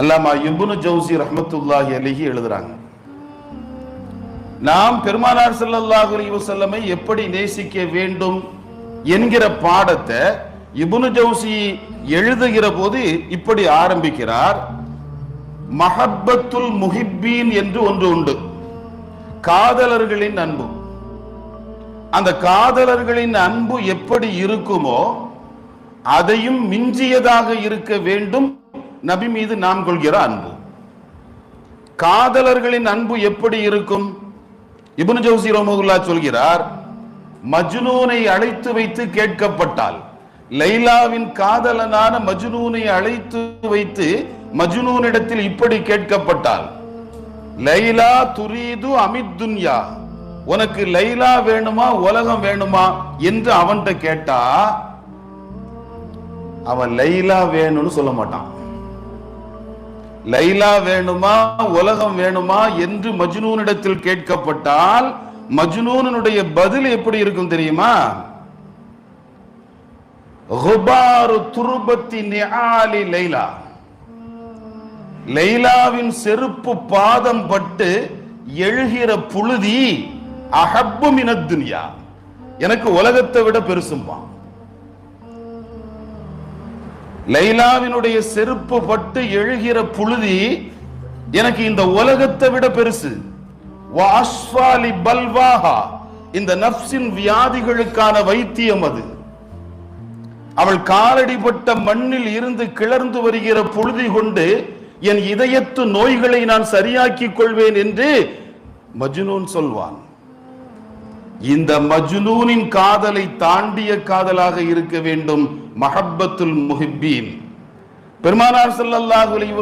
அல்லாமா இபுனு ஜவுசி ரஹமத்துல்லாஹி அலிஹி எழுதுறாங்க. நாம் பெருமானார் சல்லாஹ் அலைஹி எப்படி நேசிக்க வேண்டும் என்கிற பாடத்தை இபுனு ஜவுசி எழுதுகிற போது இப்படி ஆரம்பிக்கிறார். மஹப்பத்துல் முஹிப்பீன் என்று ஒன்று உண்டு. காதலர்களின் அன்பு. அந்த காதலர்களின் அன்பு எப்படி இருக்குமோ அதையும் மிஞ்சியதாக இருக்க வேண்டும் நபி மீது நாம் கொள்கிற அன்பு. காதலர்களின் அன்பு எப்படி இருக்கும்? இபுன் ஜவுசி ரோமகுல்லா சொல்கிறார் மஜ்னூனை அழைத்து வைத்து கேட்கப்பட்டால் லைலாவின் காதலனான மஜ்னூனை அழைத்து வைத்து மஜ்னூனிடத்தில் இப்படி கேட்கப்பட்டால் லைலா துரீது அமித் துன்யா உனக்கு லைலா வேணுமா உலகம் வேணுமா? என்று அவன்கிட்ட கேட்டா அவன் லைலா வேணும்னு சொல்ல மாட்டான். லைலா வேணுமா உலகம் வேணுமா என்று மஜ்னூனிடத்தில் கேட்கப்பட்டால் மஜ்னூனுடைய பதில் எப்படி இருக்கும் தெரியுமா? துருபத்தி நியாலி லைலா. லைலாவின் செருப்பு பாதம் பட்டு எழுகிற புழுதி அகப்பு மினத் எனக்கு உலகத்தை விட பெருசும்பான். லைலாவினுடைய செருப்பு பட்டு எழுகிற புழுதி எனக்கு இந்த உலகத்தை விட பெருசு. பல்வாஹா. இந்த நப்சின் வியாதிகளுக்கான வைத்தியம் அது. அவள் காலடிப்பட்ட மண்ணில் இருந்து கிளர்ந்து வருகிற புழுதி கொண்டு என் இதயத்து நோய்களை நான் சரியாக்கிக் கொள்வேன் என்று மஜ்னூன் சொல்வான். இந்த மஜ்னூனின் காதலை தாண்டிய காதலாக இருக்க வேண்டும் மஹப்பத்துல் முஹிப்பீன். பெருமானார் ஸல்லல்லாஹு அலைஹி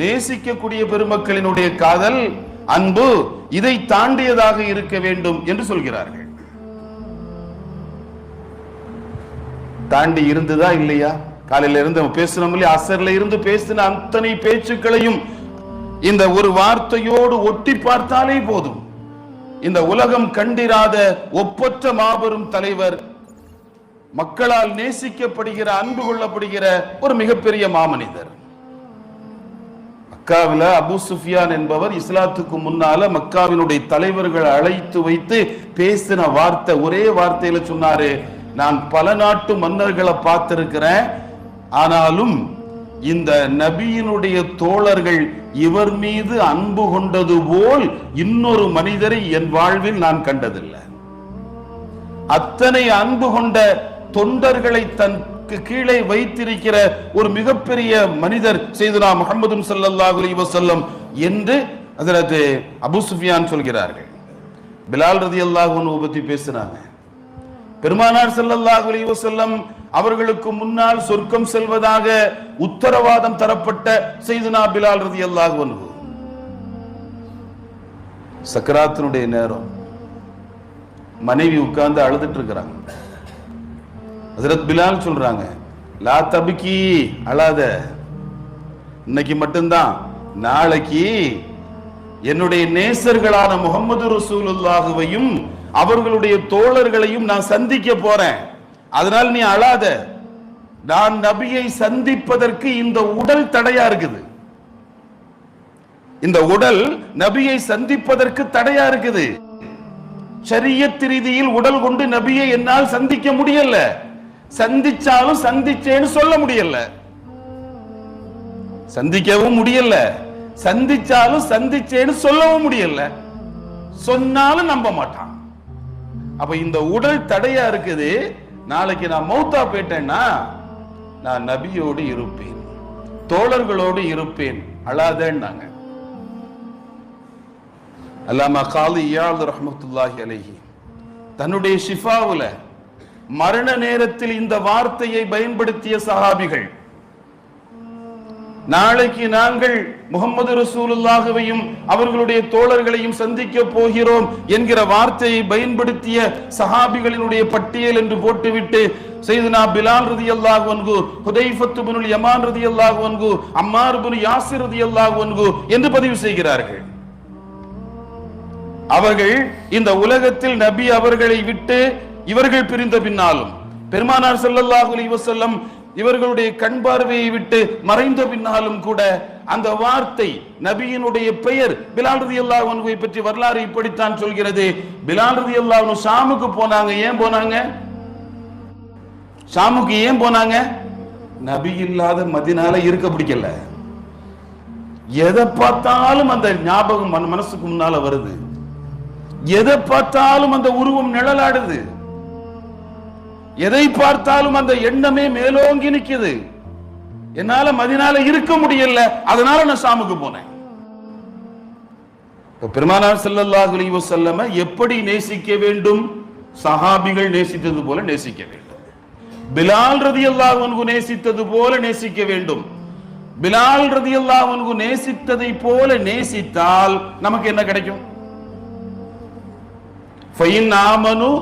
நேசிக்கக்கூடிய பெருமக்களினுடைய காதல் அன்பு இதை தாண்டியதாக இருக்க வேண்டும் என்று சொல்கிறார்கள். தாண்டி இருந்ததா இல்லையா? காலையில இருந்து நம்ம இல்லையா? அசர்ல இருந்து பேசின அத்தனை பேச்சுக்களையும் இந்த ஒரு வார்த்தையோடு ஒட்டி பார்த்தாலே போதும். இந்த உலகம் கண்டிராத ஒப்பற்ற மாபெரும் தலைவர் மக்களால் நேசிக்கப்படுகிற அன்பு கொள்ளப்படுகிற ஒரு மிகப்பெரிய மாமனிதர். மக்காவில் அபு சுஃபியான் என்பவர் இஸ்லாத்துக்கு முன்னால மக்காவினுடைய தலைவர்கள் அழைத்து வைத்து பேசின வார்த்தை ஒரே வார்த்தையில சொன்னாரு நான் பல நாட்டு மன்னர்களை பார்த்திருக்கிறேன் ஆனாலும் இந்த நபியினுடைய தோழர்கள் இவர் மீது அன்பு கொண்டது போல் இன்னொரு மனிதரை என் வாழ்வில் நான் கண்டதில்லை. அத்தனை அன்பு கொண்ட தொண்டர்களை தனக்கு கீழே வைத்திருக்கிற ஒரு மிகப்பெரிய மனிதர் செய்துனா முகமது ஸல்லல்லாஹு அலைஹி வஸல்லம் என்று ஹஜரத் அபு சுஃபியான் சொல்கிறார்கள். பிலால் ரதி அல்லாஹ் பத்தி பேசுனாங்க. பெருமானார் ஸல்லல்லாஹு அலைஹி வஸல்லம் அவர்களுக்கு முன்னால் சொர்க்கம் செல்வதாக உத்தரவாதம் தரப்பட்ட செய்துனா பிலால் ரதியல்லாஹு அன்ஹு. சக்கராத்தினுடைய நேரம். மனைவி உட்கார்ந்து அழுதுட்டு இருக்கிறாங்க. ஹஜரத் பிலால் சொல்றாங்க லா தபிக்கி அழாத. இன்னைக்கு மட்டும்தான் நாளைக்கு என்னுடைய நேசர்களான முகமது ரசூலுல்லாஹுவையும் அவர்களுடைய தோழர்களையும் நான் சந்திக்க போறேன். அதனால் நீ அழாத. நான் நபியை சந்திப்பதற்கு இந்த உடல் தடையா இருக்குது. இந்த உடல் நபியை சந்திப்பதற்கு தடையா இருக்குது. சரியத் ரீதியில் உடல் கொண்டு நபியை என்னால் சந்திக்க முடியல. சந்திச்சாலும் சந்திச்சேன்னு சொல்ல முடியல. சந்திக்கவும் முடியல. சந்திச்சாலும் சந்திச்சேன்னு சொல்லவும் முடியல. சொன்னாலும் நம்ப மாட்டான். அப்ப இந்த உடல் தடையா இருக்குது. நாளைக்கு நான் மௌத்தா போயிட்டேன்னா நான் நபியோடு இருப்பேன். தோழர்களோடு இருப்பேன். அழாதேன்னாங்க. அல்லாமா காலி இயால் ரஹமத்துல்லாஹி அலஹி. தன்னுடைய ஷிஃபாவுல மரண நேரத்தில் இந்த வார்த்தையை பயன்படுத்திய சஹாபிகள் நாளைக்கு நாங்கள் முகமது ரசூலுல்லாகவையும் அவர்களுடைய தோழர்களையும் சந்திக்க போகிறோம் என்கிற வார்த்தையை பயன்படுத்திய சஹாபிகளினுடைய பட்டியல் என்று போட்டுவிட்டு செய்துனா பிலால் ரதி அல்லாஹ் ஒன்கு ஹுதைஃபத்து பினுல் யமான் ரதி அல்லாஹ் ஒன்கு அம்மார் பின் யாசிர் ரதி அல்லாஹ் ஒன்கு என்று பதிவு செய்கிறார்கள். அவர்கள் இந்த உலகத்தில் நபி அவர்களை விட்டு இவர்கள் பிரிந்த பின்னாலும் பெருமானார் செல்லல்லாஹு அலி வசல்லம் இவர்களுடைய கண் பார்வையை விட்டு மறைந்த பின்னாலும் கூட அந்த வார்த்தை நபியினுடைய பெயர் பிலால் ரதி அல்லாஹ் பற்றி வரலாறு இப்படித்தான் சொல்கிறது. பிலால் ரதி அல்லாஹ் போனாங்க ஏன் போனாங்க? சாமுக்கு ஏன் போனாங்க? நபி இல்லாத மதினால இருக்க பிடிக்கல. எதை பார்த்தாலும் அந்த ஞாபகம் மனசுக்கு முன்னால வருது. எதை பார்த்தாலும் அந்த உருவம் நிழலாடுது. எதை பார்த்தாலும் அந்த எண்ணமே மேலோங்கி நிக்குது என்னால மதினால இருக்க முடியல. அதனால நான் சாமுக்கு போனேன். பெருமானார் ஸல்லல்லாஹு அலைஹி எப்படி நேசிக்க வேண்டும்? சஹாபிகள் நேசித்தது போல நேசிக்க வேண்டும். பிலால் ரதி அல்லாஹ் நேசித்தது போல நேசிக்க வேண்டும். பிலால் ரதி அல்லாஹ் நேசித்ததை போல நேசித்தால் நமக்கு என்ன கிடைக்கும்? ஃபைன் ஆமனு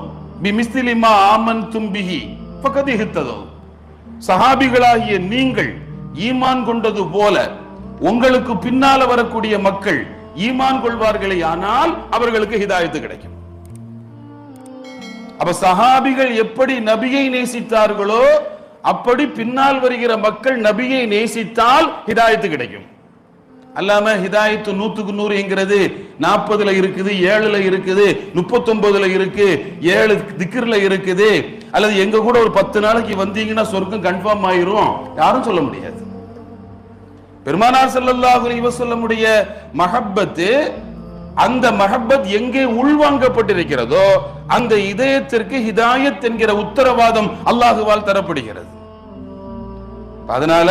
பிமிஸ்திலிமா ஆமன் தும்பிகி பிஹி சஹாபிகளாகிய நீங்கள் ஈமான் கொண்டது போல உங்களுக்கு பின்னால வரக்கூடிய மக்கள் ஈமான் கொள்வார்களே ஆனால் அவர்களுக்கு ஹிதாயத்து கிடைக்கும் அப்ப சஹாபிகள் எப்படி நபியை நேசித்தார்களோ அப்படி பின்னால் வருகிற மக்கள் நபியை நேசித்தால் ஹிதாயத்து கிடைக்கும் அல்லாம ஹிதாயத்து நூத்துக்கு நூறு என்கிறது. நாற்பதுல இருக்குது ஏழுல இருக்குது முப்பத்தொன்பதுல இருக்கு ஏழு திக்கிர்ல இருக்குது. அல்லது எங்க கூட ஒரு பத்து நாளைக்கு வந்தீங்கன்னா சொர்க்கம் கன்ஃபார்ம் ஆயிரும். யாரும் சொல்ல முடியாது. பெருமானார் செல்லல்லாஹு இவசல்லமுடைய மஹப்பத்து அந்த மஹப்பத் எங்கே உள்வாங்கப்பட்டிருக்கிறதோ அந்த இதயத்திற்கு ஹிதாயத் என்கிற உத்தரவாதம் அல்லாஹுவால் தரப்படுகிறது. அதனால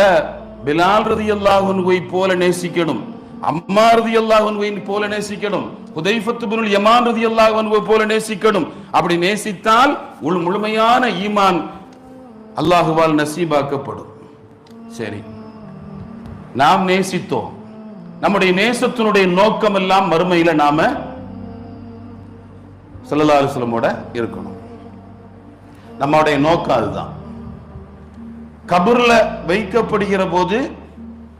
பிலால் ரதி அல்லாஹுன்வை போல நேசிக்கணும் அம்மா ரதி அல்லாஹுன்வை போல நேசிக்கணும் ஹுதைஃபத்து பினுல் யமான் ரதி அல்லாஹுன்வை போல நேசிக்கணும். அப்படி நேசித்தால் உள் முழுமையான ஈமான் அல்லாஹுவால் நசீபாக்கப்படும். சரி நாம் நேசித்தோம். நம்முடைய நேசத்தினுடைய நோக்கம் எல்லாம் மறுமையில நாம ஸல்லல்லாஹு இருக்கணும். நம்மளுடைய நோக்கம் அதுதான். கபர்ல வைக்கப்படுகிற போது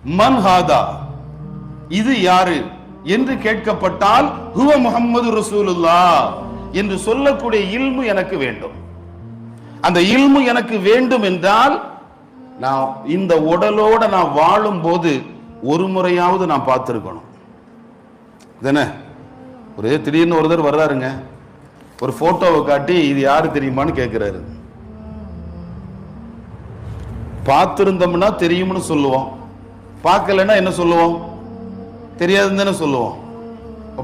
மன் ஹாதா? இது யாரு? என்று கேட்கப்பட்டால் ஹுவ முஹம்மது ரசூலுல்லா என்று சொல்லக்கூடிய இல்மு எனக்கு வேண்டும். அந்த இல்மு எனக்கு வேண்டும் என்றால் நான் இந்த உடலோட நான் வாழும் போது ஒரு முறையாவது நான் பார்த்துருக்கணும். தானே ஒரே திடீர்னு ஒருத்தர் வர்றாருங்க. ஒரு போட்டோவை காட்டி இது யாரு தெரியுமான்னு கேட்கிறாரு பார்த்துருந்தோம்னா தெரியும்னு சொல்லுவோம். பார்க்கலன்னா என்ன சொல்லுவோம்? தெரியாதுன்னு தானே சொல்லுவோம்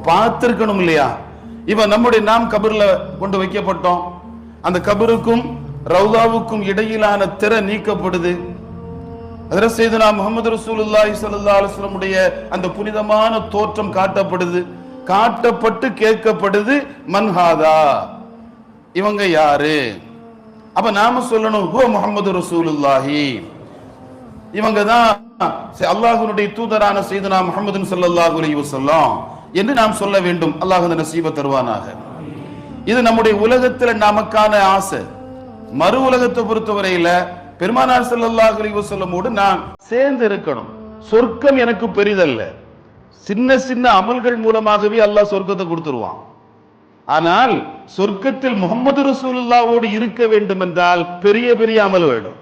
பார்த்துருக்கணும் இல்லையா? இப்ப நம்முடைய நாம் கபரில் கொண்டு வைக்கப்பட்டோம். அந்த கபருக்கும் ரவுதாவுக்கும் இடையிலான திற நீக்கப்படுது. அதில் செய்தனா முகமது ரசூலுல்லாஹி சல்லா அலுவலமுடைய அந்த புனிதமான தோற்றம் காட்டப்படுது. காட்டப்பட்டு கேட்கப்படுது மன்ஹாதா இவங்க யாரு? அப்ப நாம சொல்லணும் ஹுவ முகமது ரசூலுல்லாஹி? இவங்க தான் அல்லாஹுனுடைய தூதரான செய்தனா முகமது ஸல்லல்லாஹு அலி வசல்லாம் என்று நாம் சொல்ல வேண்டும். அல்லாஹ் அந்த நசீப தருவானாக. இது நம்முடைய உலகத்துல நமக்கான ஆசை. மறு உலகத்தை பொறுத்தவரையில பெருமானார் ஸல்லல்லாஹு அலி வசல்லமோடு நான் சேர்ந்து இருக்கணும். சொர்க்கம் எனக்கு பெரிதல்ல. சின்ன சின்ன அமல்கள் மூலமாகவே அல்லாஹ் சொர்க்கத்தை கொடுத்துருவான். ஆனால் சொர்க்கத்தில் முகமது ரசூலுல்லாவோடு இருக்க வேண்டும் என்றால் பெரிய பெரிய அமல் வேணும்